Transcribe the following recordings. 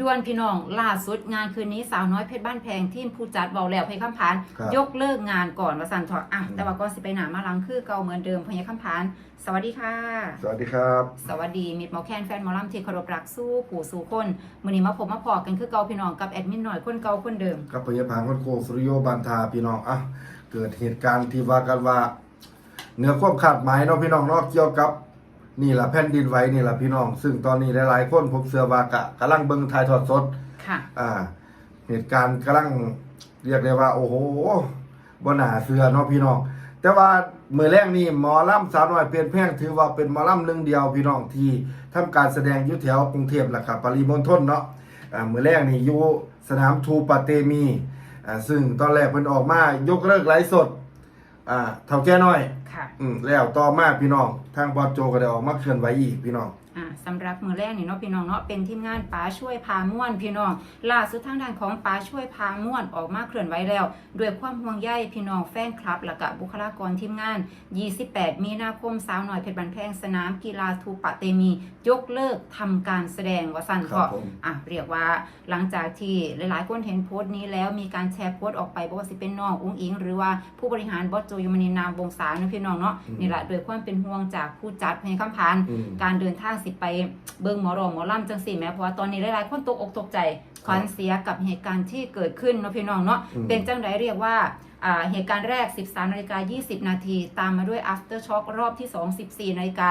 ด่วนพี่น้องล่าสุดงานคืนนี้สาวน้อยเพชรบ้านแพงทีมผู้จัดเบาแล้วเพยคำพาน ครับ ยกเลิกงานก่อนว่าสันเถอะอะอืมแต่ว่าก็สิไปหนามาหลังคือเก่าเหมือนเดิมเพยคำพาน สวัสดีค่ะ สวัสดีครับ สวัสดีมิดหมอแคนแฟนหมอลำที่เคารพรักสู้ผู้สู่คนมื้อนี้มาพบมาพอกันคือเก่าพี่น้องกับแอดมินหน่อยคนเก่าคนเดิม กับพยาพางคนโคสุริโยบันทาพี่น้องอะเกิดเหตุการณ์ที่ว่ากันว่าเหนือความคาดหมายเนาะพี่น้องเนาะเกี่ยวกับ นี่แหละแผ่นดินไหวนี่แหละพี่น้อง ซึ่งตอนนี้หลายๆคนผมเสือว่ากะกำลังเบิ่งถ่ายทอดสดค่ะ อ่า เหตุการณ์กำลังเรียกได้ว่า โอ้โหบ่น่าเสือเนาะพี่น้อง แต่ว่ามือแรกนี่หมอลำสาวน้อยเปลี่ยนแพงถือว่าเป็นหมอลำหนึ่งเดียวพี่น้องที่ทำการแสดงอยู่แถวกรุงเทพแหละครับปริมณฑลเนาะอ่ามือแรกนี่อยู่สนามทูปาเตมีอ่าซึ่งตอนแรกเพิ่นออกมายกเลิกไลฟ์สด อ่าเท่าแก่น้อย ค่ะ อืมแล้วต่อมาพี่น้อง ทางบอสโจก็ได้ออกมาเคลื่อนไหวอีกพี่น้อง อ่าสำหรับมือแรกนี่เนาะพี่น้องเนาะเป็นทีมงานป๋าช่วยพาม่วนพี่น้องล่าสุดทางด้านของป๋าช่วยพาม่วนออกมาเคลื่อนไหวแล้วด้วยความห่วงใยพี่น้องแฟนคลับและก็บุคลากรทีมงาน 28 มีนาคมสาวหน่อยเพชรบันแพงสนามกีฬาทูปะเตมี ยกเลิกทำการแสดงวสันคเพรับราะผมอะเรียกว่าหลังจากที่หลายๆคนเห็นโพสต์นี้แล้วมีการแชร์โพสต์ออกไปบอกว่าสิเป็นน้องอุ้งอิง หรือว่าผู้บริหารบอสโจยมณีนามวงศาเนาะพี่น้องเนาะอืมนี่แหละโดวยความเป็นห่วงจากผู้จัดเพลงคำพานอืมการเดินทางสิไปเบิ่งหมอรองหมอล่ำจังสี่แหม้เพราะว่าตอนนี้หลายๆคนตกอกตกใจขวัญเสียกับเหตุการณ์ที่เกิดขึ้นเนาะพี่น้องเนาะอืมเป็นจังไดเรียกว่าอ่าเหตุการณ์แรก 13นาฬิกา20 นาที ตามมาด้วย after shock รอบที่ 2 14นาฬิกา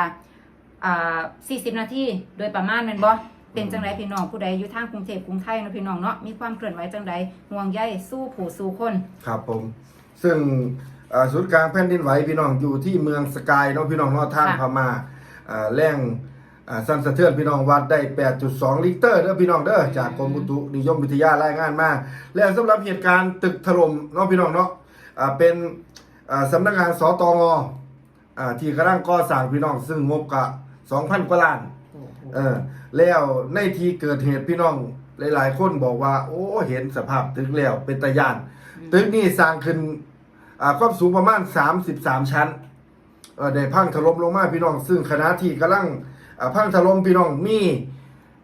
อ่า40 นาทีโดยประมาณแม่นบ่เป็นจังไดพี่น้องผู้ใดอยู่ทางกรุงเทพกรุงไทยเนาะพี่น้องเนาะมีความเคลื่อนไหวจังไดห่วงใยสู้ผู้สู้คน ครับผม ซึ่งอ่าศูนย์กลางแผ่นดินไหวพี่น้องอยู่ที่เมืองสกายเนาะพี่น้องเนาะทางค่ะพม่าอ่าแรงอ่า สั่นสะเทือนพี่น้องวัดได้ 8.2 ลิตรเด้อพี่น้องเด้อจากกรมอุตุนิยมวิทยารายงานมา และสำหรับเหตุการณ์ตึกถล่มเนาะพี่น้องเนาะอ่าเป็นอ่าสำนักงานสตงอ่าที่กำลังก่อสร้างพี่น้องซึ่งงบกะ 2,000 กว่าล้านเออแล้วในที่เกิดเหตุพี่น้องหลาย ๆ คนบอกว่า โอ้เห็นสภาพตึกแล้วเป็นตะยาน ตึกนี่สร้างขึ้นอ่าความสูงประมาณ 33 ชั้นได้พังถล่มลงมาพี่น้อง ซึ่งคณะที่กำลัง อ่าพังถล่มพี่น้องมี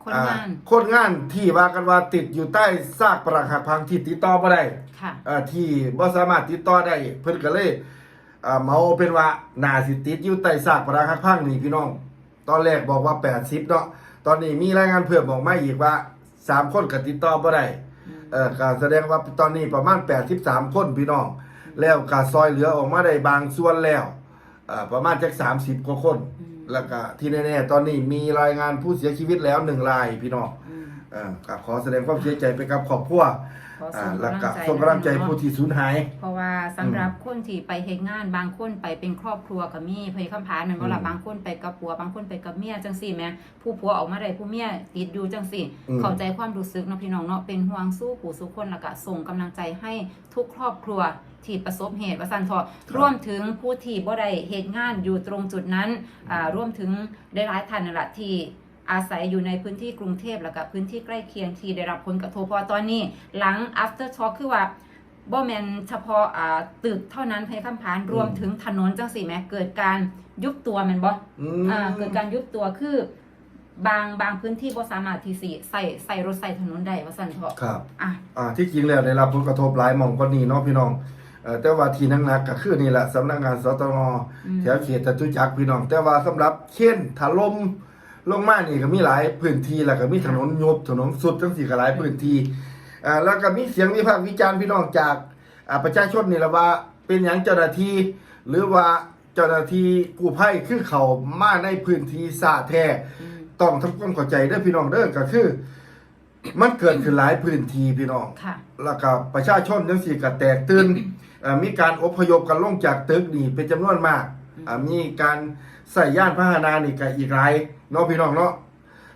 คนงานอ่คนงานที่ว่ากันว่าติดอยู่ใต้ซากปรักหักพังที่ติดต่อบ่ได้ค่ะ อ่าที่บ่สามารถติดต่อได้เพิ่นก็เลยอ่าเมาเป็นว่าน่าสิติดอยู่ใต้ซากปรักหักพังนี่พี่น้อง ตอนแรกบอกว่า 80เนาะตอนนี้มีรายงานเพิ่มออกมาอีกว่า 3 คนก็ติดต่อบ่ได้ เอ่อก็แสดงว่าตอนนี้ประมาณ 83 คนพี่น้อง แล้วก็ซอยเหลือออกมาได้บางส่วนแล้วเอ่อประมาณจัก30 กว่าคน อืม แล้วก็ที่แน่ๆตอนนี้มีรายงานผู้เสียชีวิตแล้วหนึ่งรายพี่น้อง เอ่อก็ขอแสดงความเสียใจไปกับครอบครัวขออ่าส่งแล้วกำก็ลังใจส่งกำลังใจเนาะผู้ที่สูญหาย เพราะว่าสำหรับคนที่ไปเฮ็ดงานบางคนไปเป็นครอบครัวกับมีเพยคำพานแมันบ่ล่ะอืมบางคนไปกับผัวบางคนไปกับเมียจังซี่แหม่ผู้ผัวออกมาได้ผู้เมียติดอยู่จังซี่ อืม เข้าใจความรู้สึกเนาะพี่น้องเนาะเป็นห่วงสู้ผู้สู้คนแล้วก็ส่งกำลังใจให้ทุกครอบครัวที่ประสบเหตุว่าซั่นเถาะรวมถึงผู้ที่บ่ได้เฮ็ดงานอยู่ตรงจุดนั้นอ่ารวมถึงได้หลายท่านนั่นแหละที่ อาศัยอยู่ในพื้นที่กรุงเทพแล้วก็พื้นที่ใกล้เคียงที่ได้รับผลกระทบเพราะว่าตอนนี้ หลัง after shock คือว่าบ่แมนเฉพาะอ่าตึกเท่านั้นเพคำพานรวมถึงถนนจังสี่แหมเกิดการยุบตัวแมันบ่อืมอ่าเกิดการยุบตัวคือบางบางพื้นที่บ่สามารถที่สิใส่ใส่รถใส่ถนนได้ว่าซั่นเถาะครับอะอ่าที่จริงแล้วได้รับผลกระทบหลายหม่องก็นี่เนาะพี่น้องเอ่อแต่ว่าที่หนักๆก็คือนี่แหละสำนักงานสตงอืมแถวเขตจตุจักรพี่น้อง แต่ว่าสำหรับเช่นถล่ม ลงมานี่ก็มีหลายพื้นที่แล้วก็มีถนนยบถนนสุดจังสี่ก็หลายพื้นที่อ่าแล้วก็มีเสียงวิพากษ์วิจารณ์พี่น้องจากอ่าประชาชนนี่แหละว่าเป็นหยังเจ้าหน้าที่ หรือว่าเจ้าหน้าที่กู้ภัยคือเขามาในพื้นที่สาแท้อืมต้องทำความเข้าใจเด้อพี่น้องเด้อก็คือ มันเกิดขึ้นหลายพื้นที่พี่น้องค่ะ แล้วก็ประชาชนจังซี่ก็แตกตื่นเอ่อมีการอพยพกันลงจากตึกนี่เป็นจำนวนมากอ่ามีการใส่ย่านพาหนะนี่ก็อีกหลาย เนาะพี่น้องเนาะ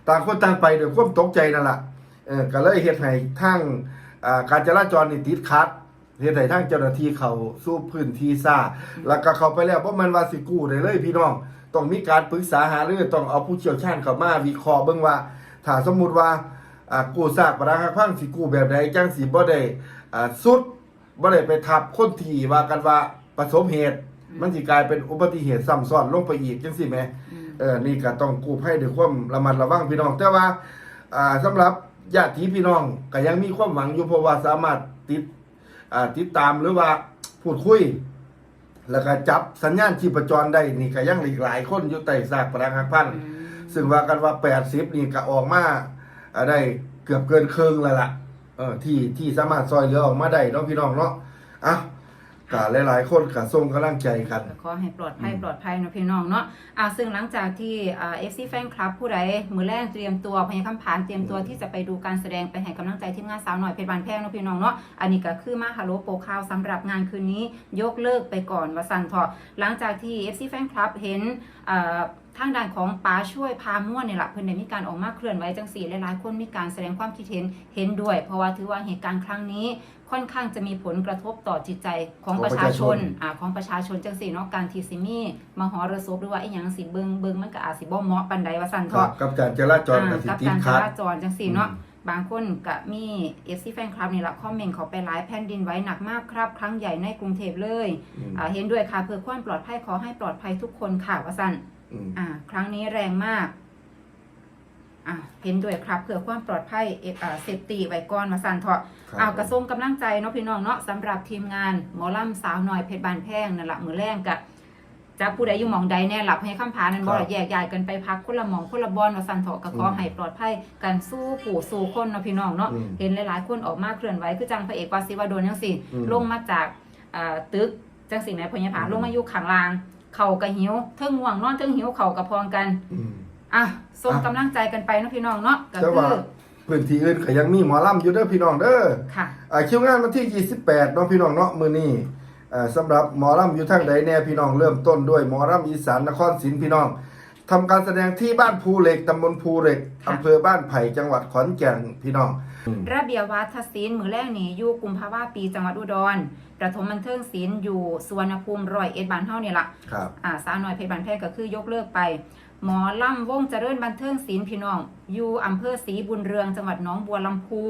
ต่างคนต่างไปด้วยความตกใจนั่นล่ะเออก็เลยเฮ็ดให้ทางอ่าการจราจรนี่ติดขัดเฮ็ดให้ทางเจ้าหน้าที่เขาสู่พื้นที่ซ่าแล้วก็เข้าไปแล้วบ่แม่นว่าสิกู้ได้เลย พี่น้องต้องมีการปรึกษาหารือต้องเอาผู้เชี่ยวชาญเข้ามาวิเคราะห์เบิ่งว่าถ้าสมมุติว่าอ่ากู้ซากปรักหักพังสิกู้แบบใดจังสิบ่ได้อ่าสุดบ่ได้ไปทับคนที่ว่ากันว่าประสบเหตุ มันสิกลายเป็นอุบัติเหตุซ้ำซ้อนลงไปอีกจังซี่แหมอืม เออนี่ก็ต้องกู้ภัยด้วยความระมัดระวังพี่น้อง แต่ว่าอ่าสำหรับญาติพี่น้องก็ยังมีความหวังอยู่เพราะว่าสามารถติดอ่าติดตามหรือว่าพูดคุย แล้วก็จับสัญญาณชีพจรได้นี่ก็ยังอีกหลายคนอยู่ใต้ซากปรังหักพันอืมซึ่งว่ากันว่า80นี่ก็ออกมาอ่าได้เกือบเกินครึ่งแล้วล่ะเออที่ที่สามารถซอยเหลือออกมาได้เนาะพี่น้องเนาะอะ ก็หลายๆ คนก็ส่งกำลังใจกันก็ขอให้ปลอดภัยอืมปลอดภัยเนาะพี่น้องเนาะอ่าซึ่งหลังจากที่อ่า FC Fan Club ผู้ใดมือแรกเตรียมตัวพยาคำผานเตรียมตัวที่จะไปดูการแสดงไปให้กำลังใจทีมงานสาวหน่อยเพชรบานแพงเนาะพี่น้องเนาะอันนี้ก็คือมาฮัลโหลโปรข่าวสำหรับงานคืนนี้ยกเลิกไปก่อนว่าสันเถอะหลังจากที่ FC Fan Club เห็นอ่า ทางด้านของป้าช่วยพาม่วนเนี่ยแหละเพิ่นได้มีการออกมาเคลื่อนไหวจังสี่หลายๆคนมีการแสดงความคิดเห็นเห็นด้วย เพราะว่าถือว่าเหตุการณ์ครั้งนี้ค่อนข้างจะมีผลกระทบต่อจิตใจของของประประชาชาชชนนอ่าของประชาชนจังสี่เนาะการที่สิมีมหรสพหรือว่าไอ้หยังสิเบิงเบิงมันก็อาจสิบ่เหมาะปานใดว่าซั่นครัเถาะบกับการจราจรอ่ากับสิกับติดการจขัดราจรจังสี่เนาะอืมบางคนก็มี FC Fan Club นี่ละคอมเมนต์เขาไปหลายแผ่นดินไหว้หนักมากครับ ครั้งใหญ่ในกรุงเทพเลยอืมอ่าเห็นด้วยค่ะเพื่อความปลอดภัยขอให้ปลอดภัยทุกคนค่ะว่าซั่น อืมอ่า ครั้งนี้แรงมาก อ่าเห็นด้วยครับเพื่อความปลอดภัยเออ่าเซฟตี้ไว้ก่อนมาสั่นเถาะครับเอากระทรวงกำลังใจเนาะพี่น้องเนาะสำหรับทีมงานหมอลำสาวหน่อยเพชรบานแพงนั่นแหละมือแรงกะจากผู้ใดอยู่หมองใดแน่หลับให้คำพานั้นบ่ครัละบแยกย้ายกันไปพักคนละหมองคนละบอนมาสั่นเถาะก็ขออืมให้ปลอดภัยกันสู้ปู่สู้คนเนาะพี่น้องเนาะอืมเห็นหลายๆ คนออกมาเคลื่อนไหวคือจังพระเอกวาสิวดลจังสิอืม ลงมาจากอ่าตึกจังสิแม่พญาผาอืมลงมาอยู่ข้างล่าง เข่ากะหิวเทิงง่วงนอนเทิงหิวเข่ากะพองกันอืม อะส่งอะ กำลังใจกันไปเนาะพี่น้องเนาะก็แต่คืว่าอพื้นที่อื่นก็ยังมีหมอลำอยู่เด้อพี่น้องเด้อค่ะ อ่าคิวงานวันที่ 28เนาะพี่น้องเนาะมื้อนี้อ่าสำหรับหมอลำอยู่ทางใดแน่พี่น้องเริ่มต้นด้วยหมอลำอีสานนครศรีพี่น้อง ทำการแสดงที่บ้านภูเหล็กตำบลภูเหล็กค่ะอำเภอบ้านไผ่จังหวัดขอนแก่นพี่น้อง ระเบียบวัฒศิลป์มือแรกนี่อยู่กุมภาวะปีจังหวัดอุดรประถมบันเทิงศิลป์อยู่สุวรรณภูมิร้อยเอ็ดบานเท่านี่ละครับ อ่าสาวน้อยเพชรบานแพงก็คือยกเลิกไป หมอล่ำวงเจริญบันเทิงศิลป์พี่น้อง อยู่อำเภอศรีบุญเรืองจังหวัดหนองบัวลำพู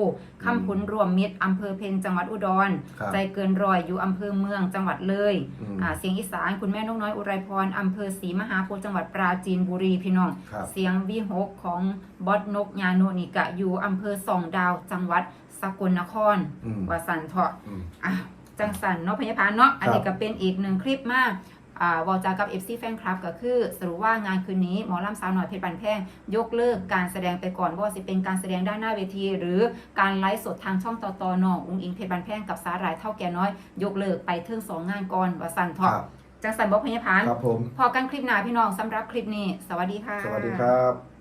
คำผลรวมมิตรอำเภอเพนจังหวัดอุดร ครับใจเกินร้อยอยู่อำเภอเมืองจังหวัดเลยอืมอ่าเสียงอีสานคุณแม่นกน้อยอุไรพรอำเภอศรีมหาโพธิ์จังหวัดปราจีนบุรีพี่น้อง ครับ เสียงวีหกของบอสนกยาโนนิกะอยู่อำเภอสองดาว จังหวัดสกลนครอืม วาสันเถาะ อืม อะจังสันเนาะพยาพานเนาะอันนี้ครัก็บเป็นอีกหนึ่งคลิปมากอ่า วอลจากับ FC Fan Club ก็คือสรุปว่างานคืนนี้หมอลำสาวหน่อยเพชรบันแพงยกเลิกการแสดงไปก่อนว่าสิเป็นการแสดงด้านหน้าเวที หรือการไลฟ์สดทางช่องต่อตอนองอุ้งอิงเพชรบันแพงกับสาหร่ายเท่าแก่น้อย ยกเลิกไปเทิงสองงานก่อนวาสันคเถาะรับจังสันบอกพยาพานครับผมพอกันคลิปหน้าพี่น้องสำหรับคลิปนี้ สวัสดีค่ะ สวัสดีครับ